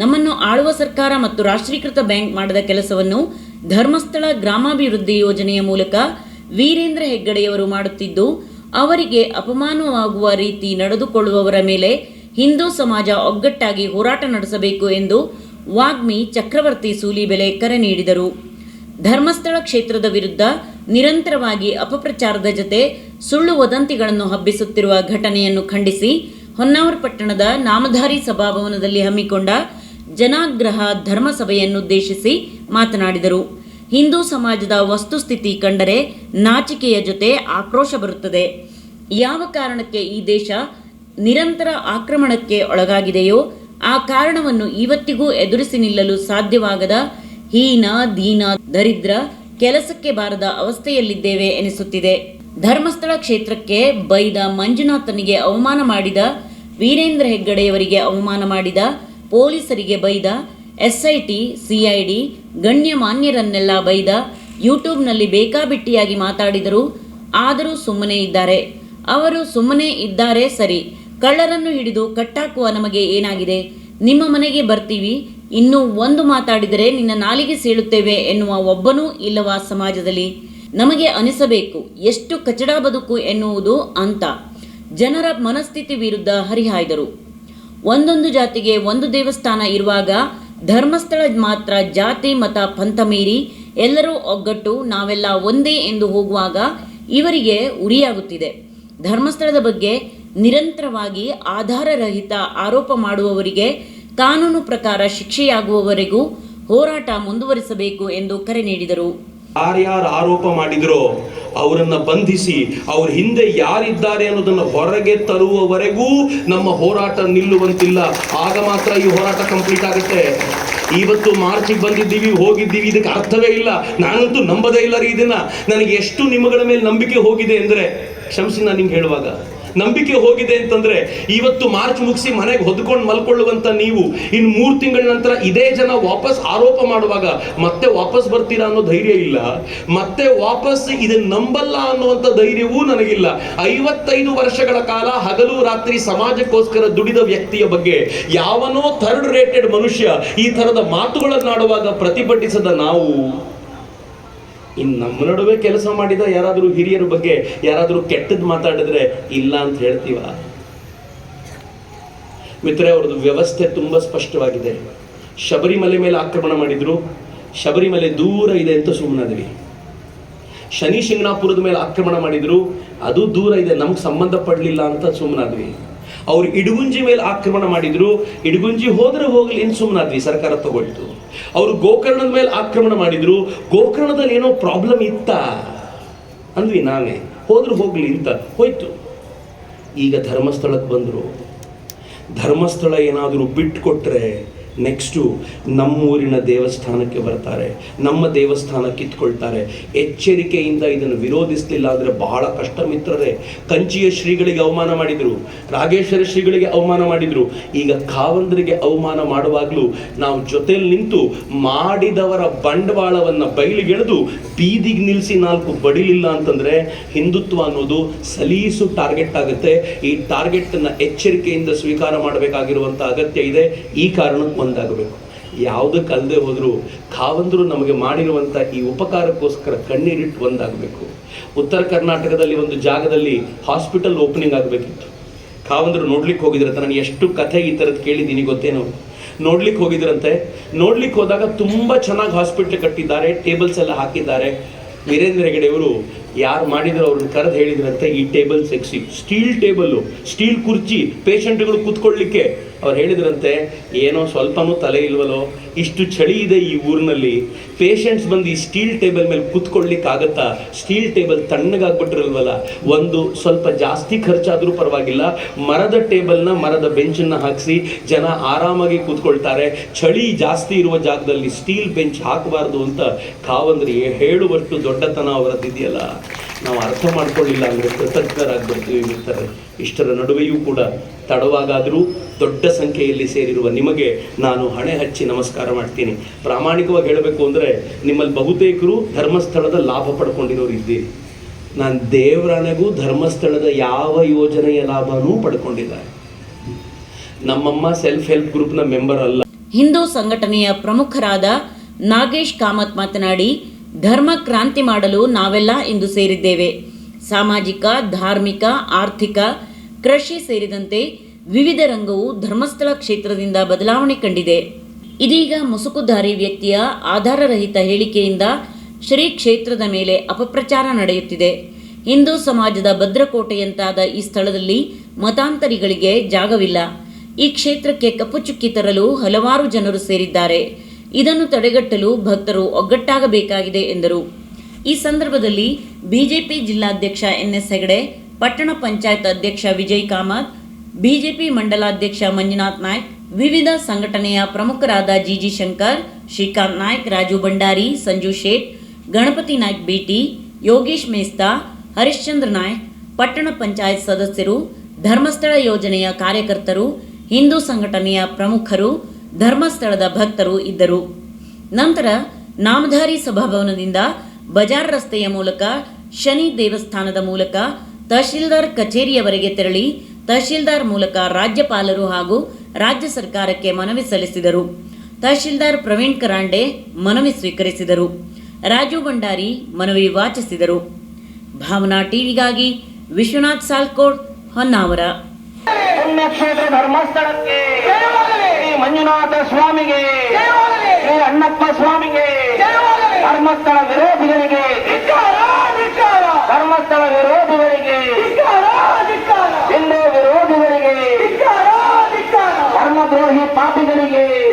ನಮ್ಮನ್ನು ಆಳುವ ಸರ್ಕಾರ ಮತ್ತು ರಾಷ್ಟ್ರೀಕೃತ ಬ್ಯಾಂಕ್ ಮಾಡದ ಕೆಲಸವನ್ನು ಧರ್ಮಸ್ಥಳ ಗ್ರಾಮಾಭಿವೃದ್ಧಿ ಯೋಜನೆಯ ಮೂಲಕ ವೀರೇಂದ್ರ ಹೆಗ್ಗಡೆಯವರು ಮಾಡುತ್ತಿದ್ದು, ಅವರಿಗೆ ಅಪಮಾನವಾಗುವ ರೀತಿ ನಡೆದುಕೊಳ್ಳುವವರ ಮೇಲೆ ಹಿಂದೂ ಸಮಾಜ ಒಗ್ಗಟ್ಟಾಗಿ ಹೋರಾಟ ನಡೆಸಬೇಕು ಎಂದು ವಾಗ್ಮಿ ಚಕ್ರವರ್ತಿ ಸೂಲಿಬೆಲೆ ಕರೆ ನೀಡಿದರು. ಧರ್ಮಸ್ಥಳ ಕ್ಷೇತ್ರದ ವಿರುದ್ಧ ನಿರಂತರವಾಗಿ ಅಪಪ್ರಚಾರದ ಜತೆ ಸುಳ್ಳು ವದಂತಿಗಳನ್ನು ಹಬ್ಬಿಸುತ್ತಿರುವ ಘಟನೆಯನ್ನು ಖಂಡಿಸಿ ಹೊನ್ನಾವರ ಪಟ್ಟಣದ ನಾಮಧಾರಿ ಸಭಾಭವನದಲ್ಲಿ ಹಮ್ಮಿಕೊಂಡ ಜನಾಗ್ರಹ ಧರ್ಮಸಭೆಯನ್ನುದ್ದೇಶಿಸಿ ಮಾತನಾಡಿದರು. ಹಿಂದೂ ಸಮಾಜದ ವಸ್ತುಸ್ಥಿತಿ ಕಂಡರೆ ನಾಚಿಕೆಯ ಜೊತೆ ಆಕ್ರೋಶ ಬರುತ್ತದೆ. ಯಾವ ಕಾರಣಕ್ಕೆ ಈ ದೇಶ ನಿರಂತರ ಆಕ್ರಮಣಕ್ಕೆ ಒಳಗಾಗಿದೆಯೋ, ಆ ಕಾರಣವನ್ನು ಇವತ್ತಿಗೂ ಎದುರಿಸಿ ನಿಲ್ಲಲು ಸಾಧ್ಯವಾಗದ ಹೀನ, ದೀನ, ದರಿದ್ರ ಕೆಲಸಕ್ಕೆ ಬಾರದ ಅವಸ್ಥೆಯಲ್ಲಿದ್ದೇವೆ ಎನಿಸುತ್ತಿದೆ. ಧರ್ಮಸ್ಥಳ ಕ್ಷೇತ್ರಕ್ಕೆ ಬೈದ ಮಂಜುನಾಥನಿಗೆ ಅವಮಾನ ಮಾಡಿದ, ವೀರೇಂದ್ರ ಹೆಗ್ಗಡೆಯವರಿಗೆ ಅವಮಾನ ಮಾಡಿದ ಪೊಲೀಸರಿಗೆ ಬೈದ, ಎಸ್ಐಟಿ, ಸಿಐಡಿ, ಗಣ್ಯಮಾನ್ಯರನ್ನೆಲ್ಲ ಬೈದ, ಯೂಟ್ಯೂಬ್ನಲ್ಲಿ ಬೇಕಾಬಿಟ್ಟಿಯಾಗಿ ಮಾತಾಡಿದರು. ಆದರೂ ಸುಮ್ಮನೆ ಇದ್ದಾರೆ. ಅವರು ಸುಮ್ಮನೆ ಇದ್ದಾರೆ ಸರಿ. ಕಳ್ಳರನ್ನು ಹಿಡಿದು ಕಟ್ಟಾಕುವ ನಮಗೆ ಏನಾಗಿದೆ? ನಿಮ್ಮ ಮನೆಗೆ ಬರ್ತೀವಿ. ಇನ್ನು ಒಂದು ಮಾತಾಡಿದರೆ ನಿನ್ನ ನಾಲಿಗೆ ಸೀಳುತ್ತೇವೆ ಎನ್ನುವ ಒಬ್ಬನೂ ಇಲ್ಲವ ಸಮಾಜದಲ್ಲಿ. ನಮಗೆ ಅನಿಸಬೇಕು ಎಷ್ಟು ಕಚಡ ಬದುಕು ಎನ್ನುವುದು ಅಂತ. ಜನರ ಮನಸ್ಥಿತಿ ವಿರುದ್ಧ ಹರಿಹಾಯ್ದರು. ಒಂದೊಂದು ಜಾತಿಗೆ ಒಂದು ದೇವಸ್ಥಾನ ಇರುವಾಗ ಧರ್ಮಸ್ಥಳ ಮಾತ್ರ ಜಾತಿ, ಮತ, ಪಂಥ ಮೀರಿ ಎಲ್ಲರೂ ಒಗ್ಗಟ್ಟು ನಾವೆಲ್ಲ ಒಂದೇ ಎಂದು ಹೋಗುವಾಗ ಇವರಿಗೆ ಉರಿಯಾಗುತ್ತಿದೆ. ಧರ್ಮಸ್ಥಳದ ಬಗ್ಗೆ ನಿರಂತರವಾಗಿ ಆಧಾರರಹಿತ ಆರೋಪ ಮಾಡುವವರಿಗೆ ಕಾನೂನು ಪ್ರಕಾರ ಶಿಕ್ಷೆಯಾಗುವವರೆಗೂ ಹೋರಾಟ ಮುಂದುವರಿಸಬೇಕು ಎಂದು ಕರೆ ನೀಡಿದರು. ಯಾರ್ಯಾರು ಆರೋಪ ಮಾಡಿದ್ರೋ ಅವರನ್ನ ಬಂಧಿಸಿ ಅವ್ರ ಹಿಂದೆ ಯಾರಿದ್ದಾರೆ ಅನ್ನೋದನ್ನ ಹೊರಗೆ ತರುವವರೆಗೂ ನಮ್ಮ ಹೋರಾಟ ನಿಲ್ಲುವಂತಿಲ್ಲ. ಆಗ ಮಾತ್ರ ಈ ಹೋರಾಟ ಕಂಪ್ಲೀಟ್ ಆಗುತ್ತೆ. ಇವತ್ತು ಮಾರ್ಚಿಗೆ ಬಂದಿದ್ದೀವಿ, ಹೋಗಿದ್ದೀವಿ, ಇದಕ್ಕೆ ಅರ್ಥವೇ ಇಲ್ಲ. ನಾನಂತೂ ನಂಬದೇ ಇಲ್ಲ ರೀ ಇದನ್ನ. ನನಗೆ ಎಷ್ಟು ನಿಮ್ಮಗಳ ಮೇಲೆ ನಂಬಿಕೆ ಹೋಗಿದೆ ಅಂದ್ರೆ, ಕ್ಷಮಿಸಿ ನಾನು ನಿಮ್ಗೆ ಹೇಳುವಾಗ ನಂಬಿಕೆ ಹೋಗಿದೆ ಅಂತಂದ್ರೆ ಇವತ್ತು ಮಾರ್ಚ್ ಮುಗಿಸಿ ಮನೆಗೆ ಹೊದ್ಕೊಂಡು ಮಲ್ಕೊಳ್ಳುವಂತ ನೀವು ಇನ್ನು ಮೂರು ತಿಂಗಳ ನಂತರ ಇದೇ ಜನ ವಾಪಸ್ ಆರೋಪ ಮಾಡುವಾಗ ಮತ್ತೆ ವಾಪಸ್ ಬರ್ತೀರಾ ಅನ್ನೋ ಧೈರ್ಯ ಇಲ್ಲ. ಮತ್ತೆ ವಾಪಸ್ ಇದನ್ನ ನಂಬಲ್ಲ ಅನ್ನುವಂಥ ಧೈರ್ಯವೂ ನನಗಿಲ್ಲ. ಐವತ್ತೈದು ವರ್ಷಗಳ ಕಾಲ ಹಗಲು ರಾತ್ರಿ ಸಮಾಜಕ್ಕೋಸ್ಕರ ದುಡಿದ ವ್ಯಕ್ತಿಯ ಬಗ್ಗೆ ಯಾವನೋ ಥರ್ಡ್ ರೇಟೆಡ್ ಮನುಷ್ಯ ಈ ತರದ ಮಾತುಗಳನ್ನಾಡುವಾಗ ಪ್ರತಿಭಟಿಸದ ನಾವು. ಇನ್ನು ನಮ್ಮ ನಡುವೆ ಕೆಲಸ ಮಾಡಿದ ಯಾರಾದರೂ ಹಿರಿಯರ ಬಗ್ಗೆ ಯಾರಾದರೂ ಕೆಟ್ಟದ್ದು ಮಾತಾಡಿದ್ರೆ ಇಲ್ಲ ಅಂತ ಹೇಳ್ತೀವ? ಮಿತ್ರ ಅವ್ರದ್ದು ವ್ಯವಸ್ಥೆ ತುಂಬ ಸ್ಪಷ್ಟವಾಗಿದೆ. ಶಬರಿಮಲೆ ಮೇಲೆ ಆಕ್ರಮಣ ಮಾಡಿದ್ರು. ಶಬರಿಮಲೆ ದೂರ ಇದೆ ಅಂತ ಸುಮ್ಮನಾದ್ವಿ ಶನಿ ಶಿಂಗಣಾಪುರದ ಮೇಲೆ ಆಕ್ರಮಣ ಮಾಡಿದ್ರು. ಅದು ದೂರ ಇದೆ, ನಮ್ಗೆ ಸಂಬಂಧ ಪಡಲಿಲ್ಲ ಅಂತ ಸುಮ್ಮನಾದ್ವಿ ಅವ್ರು ಇಡಗುಂಜಿ ಮೇಲೆ ಆಕ್ರಮಣ ಮಾಡಿದ್ರು. ಇಡಗುಂಜಿ ಹೋದ್ರೆ ಹೋಗಲಿ ಏನು ಸುಮ್ಮನಾದ್ವಿ ಸರ್ಕಾರ ತಗೊಳ್ತು. ಅವರು ಗೋಕರ್ಣದ ಮೇಲೆ ಆಕ್ರಮಣ ಮಾಡಿದ್ರು. ಗೋಕರ್ಣದಲ್ಲಿ ಏನೋ ಪ್ರಾಬ್ಲಮ್ ಇತ್ತ? ಅಂದ್ವಿ ನಾವೇ, ಹೋದ್ರೆ ಹೋಗಲಿ ಅಂತ. ಹೋಯ್ತು. ಈಗ ಧರ್ಮಸ್ಥಳಕ್ಕೆ ಬಂದರು. ಧರ್ಮಸ್ಥಳ ಏನಾದರೂ ಬಿಟ್ಕೊಟ್ರೆ ನೆಕ್ಸ್ಟು ನಮ್ಮೂರಿನ ದೇವಸ್ಥಾನಕ್ಕೆ ಬರ್ತಾರೆ. ನಮ್ಮ ದೇವಸ್ಥಾನ ಕಿತ್ಕೊಳ್ತಾರೆ ಎಚ್ಚರಿಕೆಯಿಂದ ಇದನ್ನು ವಿರೋಧಿಸಲಿಲ್ಲ ಅಂದರೆ ಬಹಳ ಕಷ್ಟ ಮಿತ್ರರೇ. ಕಂಚಿಯ ಶ್ರೀಗಳಿಗೆ ಅವಮಾನ ಮಾಡಿದರು. ರಾಗೇಶ್ವರ ಶ್ರೀಗಳಿಗೆ ಅವಮಾನ ಮಾಡಿದರು. ಈಗ ಕಾವಂದರಿಗೆ ಅವಮಾನ ಮಾಡುವಾಗಲೂ ನಾವು ಜೊತೆಯಲ್ಲಿ ನಿಂತು ಮಾಡಿದವರ ಬಂಡವಾಳವನ್ನು ಬಯಲಿಗೆಳೆದು ಬೀದಿಗೆ ನಿಲ್ಲಿಸಿ ನಾಲ್ಕು ಬಡಿಲಿಲ್ಲ ಅಂತಂದರೆ ಹಿಂದುತ್ವ ಅನ್ನೋದು ಸಲೀಸು ಟಾರ್ಗೆಟ್ ಆಗುತ್ತೆ. ಈ ಟಾರ್ಗೆಟನ್ನು ಎಚ್ಚರಿಕೆಯಿಂದ ಸ್ವೀಕಾರ ಮಾಡಬೇಕಾಗಿರುವಂಥ ಅಗತ್ಯ ಇದೆ. ಈ ಕಾರಣಕ್ಕೆ ಒಂದಾಗಬೇಕು ಯಾವುದಕ್ಕೆ ಅಲ್ಲದೆ ಹೋದರೂ ಕಾವಂದರು ನಮಗೆ ಮಾಡಿರುವಂಥ ಈ ಉಪಕಾರಕ್ಕೋಸ್ಕರ ಕಣ್ಣೀರಿಟ್ಟು ಒಂದಾಗಬೇಕು ಉತ್ತರ ಕರ್ನಾಟಕದಲ್ಲಿ ಒಂದು ಜಾಗದಲ್ಲಿ ಹಾಸ್ಪಿಟಲ್ ಓಪನಿಂಗ್ ಆಗಬೇಕಿತ್ತು. ಕಾವಂದರು ನೋಡ್ಲಿಕ್ಕೆ ಹೋಗಿದ್ರಂತೆ ನಾನು ಎಷ್ಟು ಕಥೆ ಈ ಥರದ್ದು ಕೇಳಿದ್ದೀನಿ ಗೊತ್ತೇನೋ? ನೋಡ್ಲಿಕ್ಕೆ ಹೋಗಿದ್ರಂತೆ. ನೋಡ್ಲಿಕ್ಕೆ ಹೋದಾಗ ತುಂಬ ಚೆನ್ನಾಗಿ ಹಾಸ್ಪಿಟ್ಲ್ ಕಟ್ಟಿದ್ದಾರೆ, ಟೇಬಲ್ಸ್ ಎಲ್ಲ ಹಾಕಿದ್ದಾರೆ. ವೀರೇಂದ್ರ ಹೆಗಡೆಯವರು ಯಾರು ಮಾಡಿದ್ರು ಅವ್ರನ್ನ ಕರೆದು ಹೇಳಿದ್ರಂತೆ, ಈ ಟೇಬಲ್ ಸೆಕ್ಸಿ ಸ್ಟೀಲ್ ಟೇಬಲ್ಲು, ಸ್ಟೀಲ್ ಕುರ್ಚಿ, ಪೇಷಂಟ್ಗಳು ಕೂತ್ಕೊಳ್ಳಿಕ್ಕೆ ಅವ್ರು ಹೇಳಿದ್ರಂತೆ, ಏನೋ ಸ್ವಲ್ಪನೂ ತಲೆ ಇಲ್ವಲ್ಲೋ ಇಷ್ಟು ಚಳಿ ಇದೆ ಈ ಊರಿನಲ್ಲಿ. ಪೇಷಂಟ್ಸ್ ಬಂದು ಈ ಸ್ಟೀಲ್ ಟೇಬಲ್ ಮೇಲೆ ಕೂತ್ಕೊಳ್ಳಿಕ್ಕಾಗತ್ತಾ? ಸ್ಟೀಲ್ ಟೇಬಲ್ ತಣ್ಣಗಾಗ್ಬಿಟ್ರಲ್ವಲ್ಲ ಒಂದು ಸ್ವಲ್ಪ ಜಾಸ್ತಿ ಖರ್ಚಾದರೂ ಪರವಾಗಿಲ್ಲ. ಮರದ ಟೇಬಲ್ನ ಮರದ ಬೆಂಚನ್ನು ಹಾಕಿಸಿ ಜನ ಆರಾಮಾಗಿ ಕೂತ್ಕೊಳ್ತಾರೆ. ಚಳಿ ಜಾಸ್ತಿ ಇರುವ ಜಾಗದಲ್ಲಿ ಸ್ಟೀಲ್ ಬೆಂಚ್ ಹಾಕಬಾರ್ದು ಅಂತ ಕಾವಂದ್ರಿ ಹೇಳುವಷ್ಟು ದೊಡ್ಡತನ ಅವರದ್ದಿದೆಯಲ್ಲ? ನಾವು ಅರ್ಥ ಮಾಡ್ಕೊಳ್ಳಿಲ್ಲ ಅಂದರೆ ಕೃತಜ್ಞರಾಗ್ಬಿಡ್ತೀವಿ ಮಿತ್ರರೇ. ಇಷ್ಟರ ನಡುವೆಯೂ ಕೂಡ ತಡವಾಗಾದರೂ ದೊಡ್ಡ ಸಂಖ್ಯೆಯಲ್ಲಿ ಸೇರಿರುವ ನಿಮಗೆ ನಾನು ಹಣೆ ಹಚ್ಚಿ ನಮಸ್ಕಾರ ಮಾಡ್ತೀನಿ. ಪ್ರಾಮಾಣಿಕವಾಗಿ ಹೇಳಬೇಕು ಅಂದರೆ ನಿಮ್ಮಲ್ಲಿ ಬಹುತೇಕರು ಧರ್ಮಸ್ಥಳದ ಲಾಭ ಪಡ್ಕೊಂಡಿರೋರು ಇದ್ದೀರಿ. ನಾನು ದೇವರಾಣೆಗೂ ಧರ್ಮಸ್ಥಳದ ಯಾವ ಯೋಜನೆಯ ಲಾಭನೂ ಪಡ್ಕೊಂಡಿದ್ದಾರೆ ನಮ್ಮಮ್ಮ ಸೆಲ್ಫ್ ಹೆಲ್ಪ್ ಗ್ರೂಪ್ನ ಮೆಂಬರ್ ಅಲ್ಲ. ಹಿಂದೂ ಸಂಘಟನೆಯ ಪ್ರಮುಖರಾದ ನಾಗೇಶ್ ಕಾಮತ್ ಮಾತನಾಡಿ, ಧರ್ಮ ಕ್ರಾಂತಿ ಮಾಡಲು ನಾವೆಲ್ಲ ಇಂದು ಸೇರಿದ್ದೇವೆ. ಸಾಮಾಜಿಕ, ಧಾರ್ಮಿಕ, ಆರ್ಥಿಕ, ಕೃಷಿ ಸೇರಿದಂತೆ ವಿವಿಧ ರಂಗವು ಧರ್ಮಸ್ಥಳ ಕ್ಷೇತ್ರದಿಂದ ಬದಲಾವಣೆ ಕಂಡಿದೆ. ಇದೀಗ ಮುಸುಕುಧಾರಿ ವ್ಯಕ್ತಿಯ ಆಧಾರರಹಿತ ಹೇಳಿಕೆಯಿಂದ ಶ್ರೀ ಕ್ಷೇತ್ರದ ಮೇಲೆ ಅಪಪ್ರಚಾರ ನಡೆಯುತ್ತಿದೆ. ಹಿಂದೂ ಸಮಾಜದ ಭದ್ರಕೋಟೆಯಂತಾದ ಈ ಸ್ಥಳದಲ್ಲಿ ಮತಾಂತರಿಗಳಿಗೆ ಜಾಗವಿಲ್ಲ. ಈ ಕ್ಷೇತ್ರಕ್ಕೆ ಕಪ್ಪುಚುಕ್ಕಿ ತರಲು ಹಲವಾರು ಜನರು ಸೇರಿದ್ದಾರೆ. ಇದನ್ನು ತಡೆಗಟ್ಟಲು ಭಕ್ತರು ಒಗ್ಗಟ್ಟಾಗಬೇಕಾಗಿದೆ ಎಂದರು. ಈ ಸಂದರ್ಭದಲ್ಲಿ ಬಿಜೆಪಿ ಜಿಲ್ಲಾಧ್ಯಕ್ಷ ಎನ್ ಎಸ್ ಹೆಗಡೆ, ಪಟ್ಟಣ ಪಂಚಾಯತ್ ಅಧ್ಯಕ್ಷ ವಿಜಯ್ ಕಾಮತ್, ಬಿಜೆಪಿ ಮಂಡಲಾಧ್ಯಕ್ಷ ಮಂಜುನಾಥ್ ನಾಯ್ಕ್, ವಿವಿಧ ಸಂಘಟನೆಯ ಪ್ರಮುಖರಾದ ಜಿಜಿ ಶಂಕರ್, ಶ್ರೀಕಾಂತ್ ನಾಯ್ಕ್, ರಾಜು ಭಂಡಾರಿ, ಸಂಜು ಶೇಟ್, ಗಣಪತಿ ನಾಯ್ಕ್ ಬಿಟಿ ಯೋಗೇಶ್ ಮೇಸ್ತಾ, ಹರಿಶ್ಚಂದ್ರ ನಾಯ್ಕ್, ಪಟ್ಟಣ ಪಂಚಾಯತ್ ಸದಸ್ಯರು, ಧರ್ಮಸ್ಥಳ ಯೋಜನೆಯ ಕಾರ್ಯಕರ್ತರು, ಹಿಂದೂ ಸಂಘಟನೆಯ ಪ್ರಮುಖರು, ಧರ್ಮಸ್ಥಳದ ಭಕ್ತರು ಇದ್ದರು. ನಂತರ ನಾಮಧಾರಿ ಸಭಾಭವನದಿಂದ ಬಜಾರ್ ರಸ್ತೆಯ ಮೂಲಕ, ಶನಿ ದೇವಸ್ಥಾನದ ಮೂಲಕ, ತಹಶೀಲ್ದಾರ್ ಕಚೇರಿಯವರೆಗೆ ತೆರಳಿ, ತಹಶೀಲ್ದಾರ್ ಮೂಲಕ ರಾಜ್ಯಪಾಲರು ಹಾಗೂ ರಾಜ್ಯ ಸರ್ಕಾರಕ್ಕೆ ಮನವಿ ಸಲ್ಲಿಸಿದರು. ತಹಶೀಲ್ದಾರ್ ಪ್ರವೀಣ್ ಕರಾಂಡೆ ಮನವಿ ಸ್ವೀಕರಿಸಿದರು. ರಾಜು ಭಂಡಾರಿ ಮನವಿ ವಾಚಿಸಿದರು. ಭಾವನಾ ಟಿವಿಗಾಗಿ ವಿಶ್ವನಾಥ್ ಸಾಲ್ಕೋಡ್, ಹೊನ್ನಾವರ. ಪುಣ್ಯಕ್ಷೇತ್ರ ಧರ್ಮಸ್ಥಳಕ್ಕೆ. ಶ್ರೀ ಮಂಜುನಾಥ ಸ್ವಾಮಿಗೆ. ಶ್ರೀ ಅಣ್ಣಪ್ಪ ಸ್ವಾಮಿಗೆ. ಧರ್ಮಸ್ಥಳ ವಿರೋಧಿಗಳಿಗೆ ಧರ್ಮಸ್ಥಳ ವಿರೋಧಿಗಳಿಗೆ ಹಿಂದೂ ವಿರೋಧಿಗಳಿಗೆ ಧರ್ಮದ್ರೋಹಿ ಪಾಪಿಗಳಿಗೆ